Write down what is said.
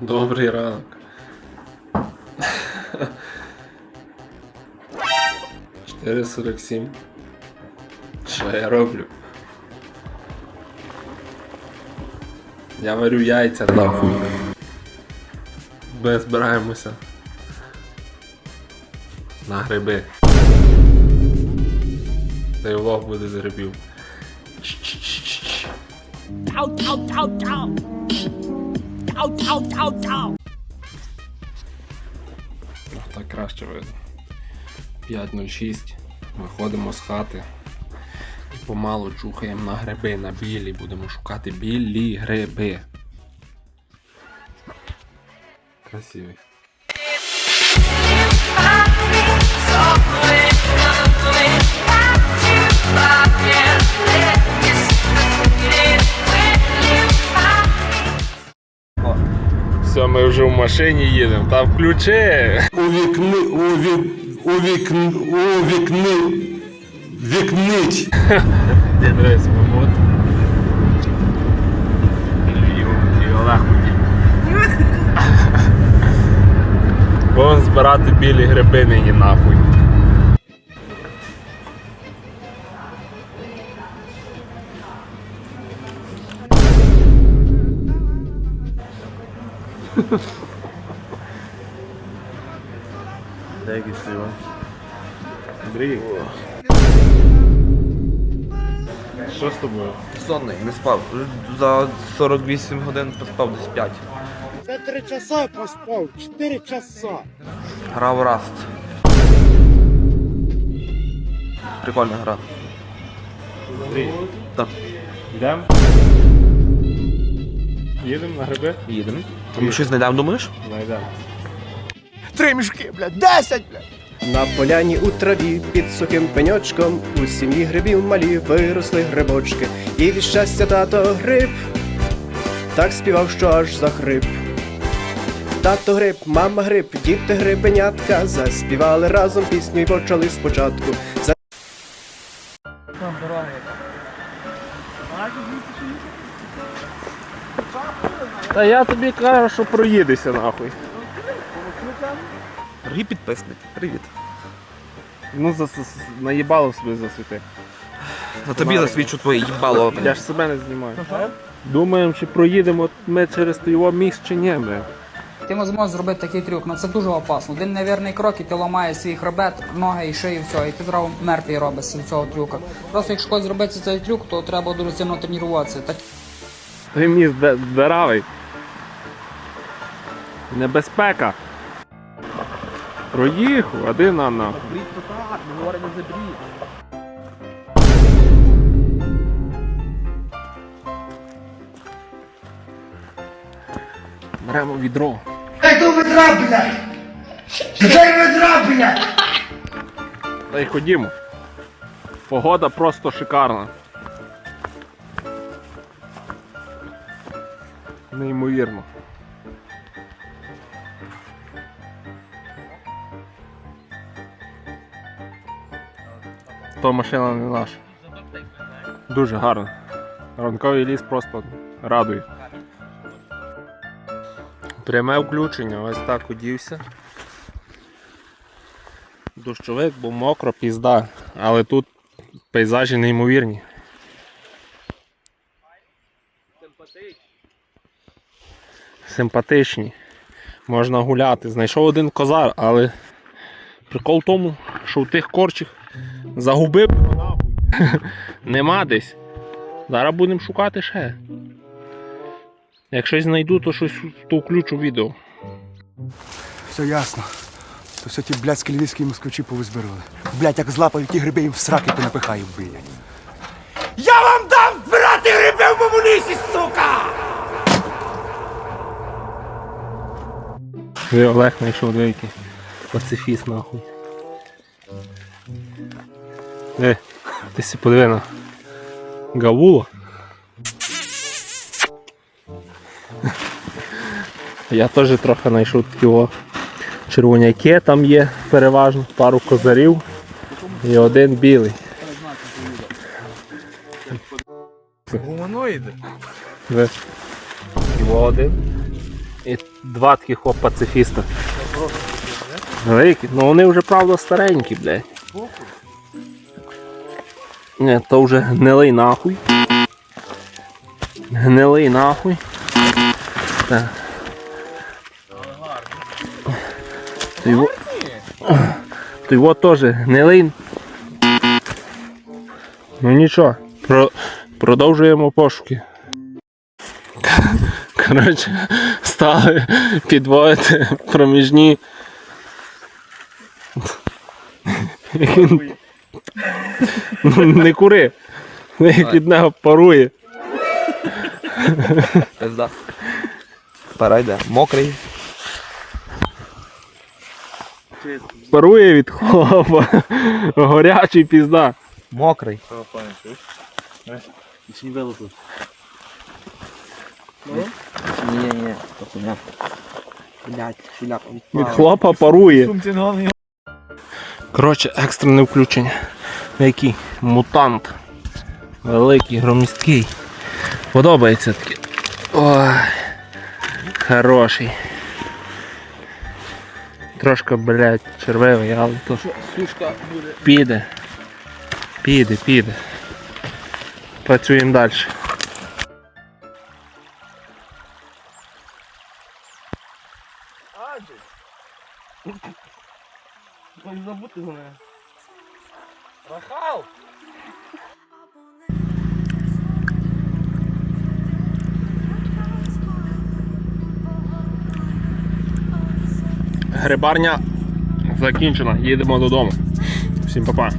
Добрий ранок. 4.47. Що я роблю? Я варю яйця нахуй. Ми збираємося. На гриби. Цей влог буде з грибів. Чш-чш-чш-чш. Ciao, ciao, ciao. Ну, Так краще видно. 5.06. Виходимо з хати. І помалу чухаємо на гриби, на білі. Будемо шукати білі гриби. Красивий. Ми вже в машині їдемо. Та включи! у вікни, у вік, у вікн, у вікни, вікнить. Мамут. Львів Олег Будемо збирати білі гриби нині нахуй. Андрій. Що з тобою? Сонний, не спав. За 48 годин поспав десь 5. Я три часа поспав, чотири часа. Грав Раст. Прикольна гра. Андрій. Так. Йдемо? Їдемо на гриби? Їдемо. Ми щось знайдемо, думаєш? Знайдемо. Три мішки, блядь, десять, блядь. На поляні у траві під сухим пеньочком у сім'ї грибів малі виросли грибочки, і від щастя тато гриб так співав, що аж захрип. Тато гриб, мама гриб, діти грибенятка заспівали разом пісню і почали спочатку. Та я тобі кажу, що проїдешся нахуй. Дорогі підписники, привіт. Ну, за, за, наїбало собі засвіти. На тобі засвідчу твоє їбало. Я ж себе не знімаю. Думаємо, чи проїдемо ми через його міст чи ні, бля. Ти можеш зробити такий трюк, але це дуже опасно. Один невірний крок і ти ламаєш свій хребет, ноги і шию, все, і ти зразу мертвий робишся від цього трюка. Просто якщо хочеш зробити цей трюк, то треба дуже сильно тренуватися. Так Той міст деравий. Небезпека. Проїхав, один на нахуй. Беремо відро. Та й ходімо. Погода просто шикарна. Неймовірно. То машина не наша. Дуже гарно. Ранковий ліс просто радує. Пряме включення, ось так одівся. Дощовик, бо мокро, пізда, але тут пейзажі неймовірні. Симпатичні. Можна гуляти. Знайшов один козар, але прикол в тому, що в тих корчих загубив нахуй. Нема десь. Зараз будемо шукати ще. Як щось знайду, то щось то включу відео. Все ясно. То все ті блядські львівські москвичі повизбирали. Блядь, як злапають ті гриби, їм в сраки понапихаю, блядь. Я вам дам збирати гриби в моєму лісі, сука! Ви Олег знайшов деякий пацифіст нахуй. Е, ти си подиви на Гавула. Я теж трохи знайшов його червоняки, там є переважно, пару козарів і один білий. Гуманоїди. Ви. Його один. І два таких о, пацифіста. Великі. Ну вони вже правда старенькі, блядь. Ні, то вже гнилий нахуй. Гнилий нахуй. Так. То його, то його теж гнилий. Ну нічого, про, продовжуємо пошуки. Коротше, стали підводити проміжні. Ну, не кури. Як від нього парує. Пизда. Пора йде. Мокрий. Парує від хлопа. Горячий пізда. Мокрий. Ні, ні, то хуйня. Блять, шляпа Від хлопа парує. Коротше, екстрене включення. Який мутант. Великий, громісткий. Подобається таке. Ой. Хороший. Трошки, блядь, червивий, але то сушка буде. піде. Піде, піде. Працюємо далі. Грибарня закінчена, їдемо додому. Всім па-па.